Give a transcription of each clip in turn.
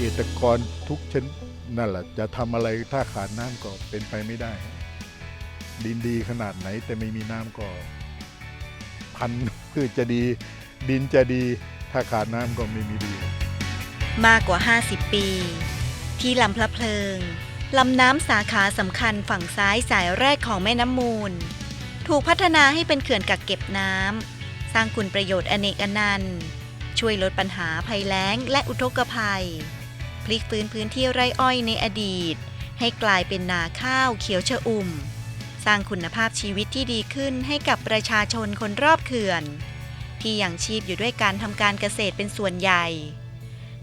เกษตรกรทุกชนนั่นแหละจะทำอะไรถ้าขาดน้ำก็เป็นไปไม่ได้ ดินดีขนาดไหนแต่ไม่มีน้ำก็ พันธุ์พืชจะดี ดินจะดีถ้าขาดน้ำก็ไม่มีดี มากกว่า 50 ปี ที่ลำพระเพลิงลำน้ำสาขาสำคัญฝั่งซ้ายสายแรกของแม่น้ำมูล ถูกพัฒนาให้เป็นเขื่อนกักเก็บน้ำสร้างคุณประโยชน์อเนกอนันต์ ช่วยลดปัญหาภัยแล้งและอุทกภัย ลิกฟื้นพื้นที่ไร่อ้อยในอดีต ให้กลายเป็นนาข้าวเขียวชอุ่ม สร้างคุณภาพชีวิตที่ดีขึ้นให้กับประชาชนคนรอบเขื่อน ที่ยังชีพอยู่ด้วยการทำการเกษตรเป็นส่วนใหญ่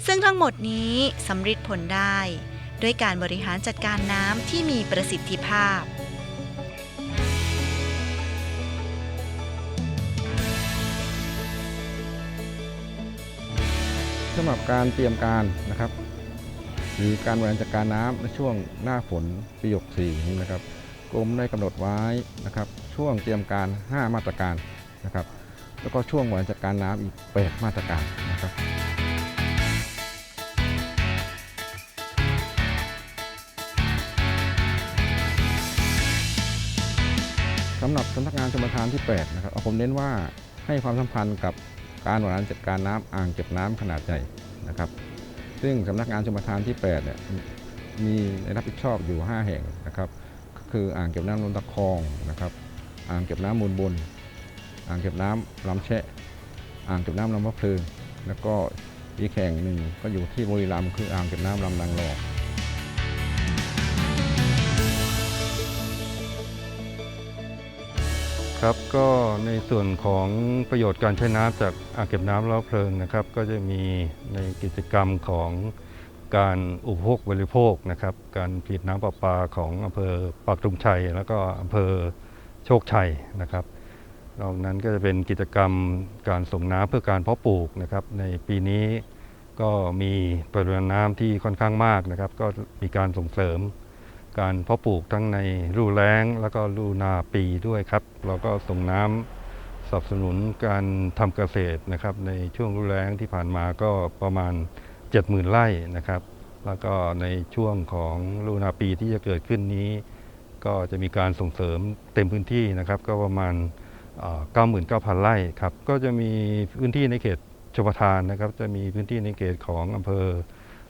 ซึ่งทั้งหมดนี้สำฤทธิ์ผลได้ ด้วยการบริหารจัดการน้ำที่มีประสิทธิภาพสำหรับการเตรียมการนะครับ หรือการบริหารจัดการน้ำในช่วงหน้าฝนปีหกสี่นี้นะครับกรมได้กำหนดไว้นะครับช่วงเตรียมการ 5 มาตรการนะครับ แล้วก็ช่วงบริหารจัดการน้ำอีก8มาตรการนะครับสำหรับสำนักงานชมประทานที่8นะครับผมเน้นว่าให้ความสำคัญกับการบริหารจัดการน้ำอ่างเก็บน้ำขนาดใหญ่นะครับ ซึ่งสำนักงานชมปรทานที่8เนี่ยมีรับผิดชอบอยู่ 5 แห่งนะครับ ก็คืออ่างเก็บน้ำนนตะคองนะครับ อ่างเก็บน้ำมูลบน อ่างเก็บน้ำลำแชะ อ่างเก็บน้ำลำมะเพลิงแล้วก็อีกแห่งหนึ่งก็อยู่ที่บุรีรัมย์คืออ่างเก็บน้ำลำนางรอง ครับก็ในส่วนของประโยชน์การใช้น้ำจากอ่างเก็บน้ำล้าเพลิงนะครับ ก็จะมีในกิจกรรมของการอุปโภคบริโภคนะครับ การผลิตน้ำประปาของอำเภอปากตุงชัย แล้วก็อำเภอโชคชัยนะครับนอกนั้นก็จะเป็นกิจกรรมการส่งน้ำเพื่อการเพาะปลูกนะครับ ในปีนี้ก็มีปริมาณน้ำที่ค่อนข้างมากนะครับ ก็มีการส่งเสริม การเพาะปลูกทั้งในฤดูแล้ง แล้วก็ฤดูนาปีด้วยครับ เราก็ส่งน้ำสนับสนุนการทำเกษตรนะครับ ในช่วงฤดูแล้งที่ผ่านมาก็ประมาณ 70,000ไร่นะครับ แล้วก็ในช่วงของฤดูนาปีที่จะเกิดขึ้นนี้ ก็จะมีการส่งเสริมเต็มพื้นที่นะครับ ก็ประมาณเอ่อ99,000 ไร่ครับ ก็จะมีพื้นที่ในเขตชลประทานนะครับ จะมีพื้นที่ในเขตของอำเภอ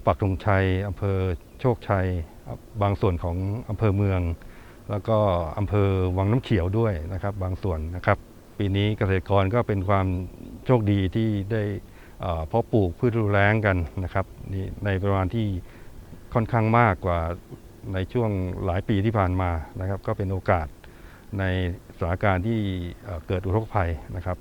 ปักธงชัยอำเภอโชคชัยบางส่วนของอำเภอเมือง แล้วก็อำเภอวังน้ำเขียวด้วยนะครับ บางส่วนนะครับ ปีนี้เกษตรกรก็เป็นความโชคดีที่ได้เพาะปลูกพืชฤดูแล้งกันนะครับในประมาณที่ค่อนข้างมากกว่าในช่วงหลายปีที่ผ่านมานะครับ ก็เป็นโอกาสในสถานการณ์ที่เกิดอุทกภัยนะครับ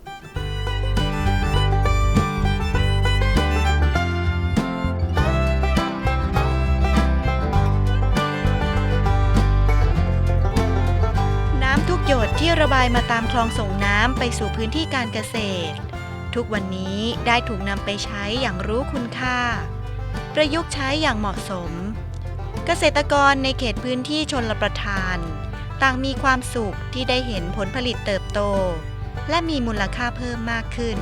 ระบายมาตามคลองส่งน้ำไปสู่พื้นที่การเกษตร ทุกวันนี้ได้ถูกนำไปใช้อย่างรู้คุณค่า ประยุกต์ใช้อย่างเหมาะสม เกษตรกรในเขตพื้นที่ชนรประทาน ต่างมีความสุขที่ได้เห็นผลผลิตเติบโต และมีมูลค่าเพิ่มมากขึ้น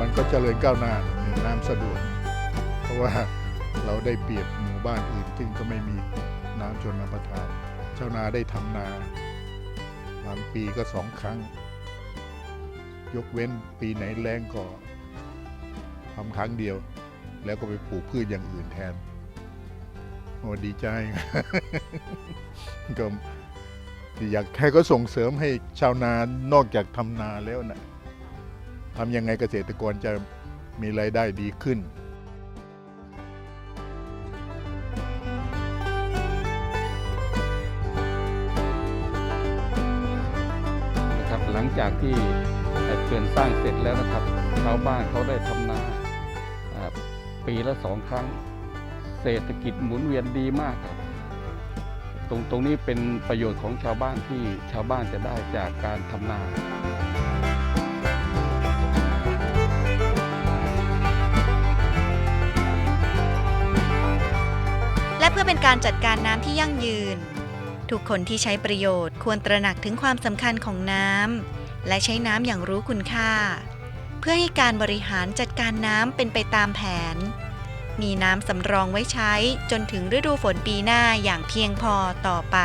มันก็เจริญก้าวหน้าน้ำสะดวกเพราะว่าเราได้เปรียบหมู่บ้านอื่นซึ่งก็ไม่มีน้ำชนรับประทาน ชาวนาได้ทำนาบางปีก็สองครั้ง ยกเว้นปีไหนแรงก็ทำครั้งเดียว แล้วก็ไปปลูกพืชอย่างอื่นแทน โอ้ดีใจก็อยากแค่ก็ส่งเสริมให้ชาวนานอกจากทำนาแล้วนะทำยังไงเกษตรกรจะมีรายได้ดีขึ้น จากที่เขื่อนสร้างเสร็จแล้วนะครับชาวบ้านเขาได้ทำนาอ่าปีละสองครั้ง เศรษฐกิจหมุนเวียนดีมากครับ ตรงตรงนี้เป็นประโยชน์ของชาวบ้านที่ชาวบ้านจะได้จากการทำนาและเพื่อเป็นการจัดการน้ำที่ยั่งยืน ทุกคนที่ใช้ประโยชน์ควรตระหนักถึงความสำคัญของน้ำ และใช้น้ำอย่างรู้คุณค่า เพื่อให้การบริหารจัดการน้ำเป็นไปตามแผน มีน้ำสำรองไว้ใช้จนถึงฤดูฝนปีหน้าอย่างเพียงพอต่อไป